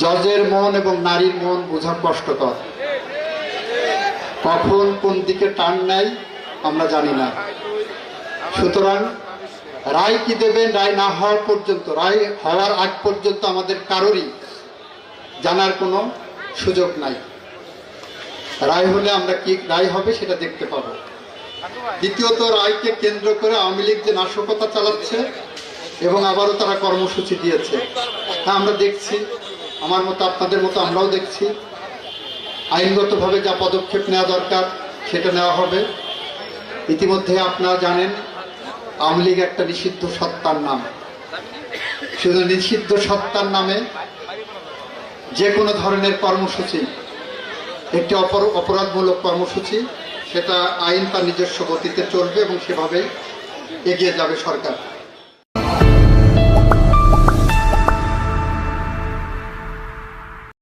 জজের মন এবং নারীর মন বোঝা কষ্টকর। কখন কোন দিকে টান নেয়, আমরা জানি না। সুতরাং রায় কি দেবেন, রায় না হওয়া পর্যন্ত, রায় হওয়ার আগ পর্যন্ত আমাদের কারোরই জানার কোনো সুযোগ নাই। রায় হলে আমরা কি রায় হবে সেটা দেখতে পাবো। দ্বিতীয়ত, রায়কে কেন্দ্র করে আওয়ামী লীগ যে নাশকতা চালাচ্ছে এবং আবারও তারা কর্মসূচি দিয়েছে হ্যাঁ আমরা দেখছি। আমার মতো আপনাদের মতো আমরাও দেখছি। আইনগতভাবে যা পদক্ষেপ নেওয়া দরকার, সেটা নেওয়া হবে। ইতিমধ্যে আপনারা জানেন, আওয়ামী লীগ একটা নিষিদ্ধ সত্তার নাম। শুধু নিষিদ্ধ সত্তার নামে যে কোনো ধরনের কর্মসূচি, একটি অপর অপরাধমূলক কর্মসূচি, সেটা আইন তার নিজস্ব গতিতে চলবে এবং সেভাবে এগিয়ে যাবে সরকার।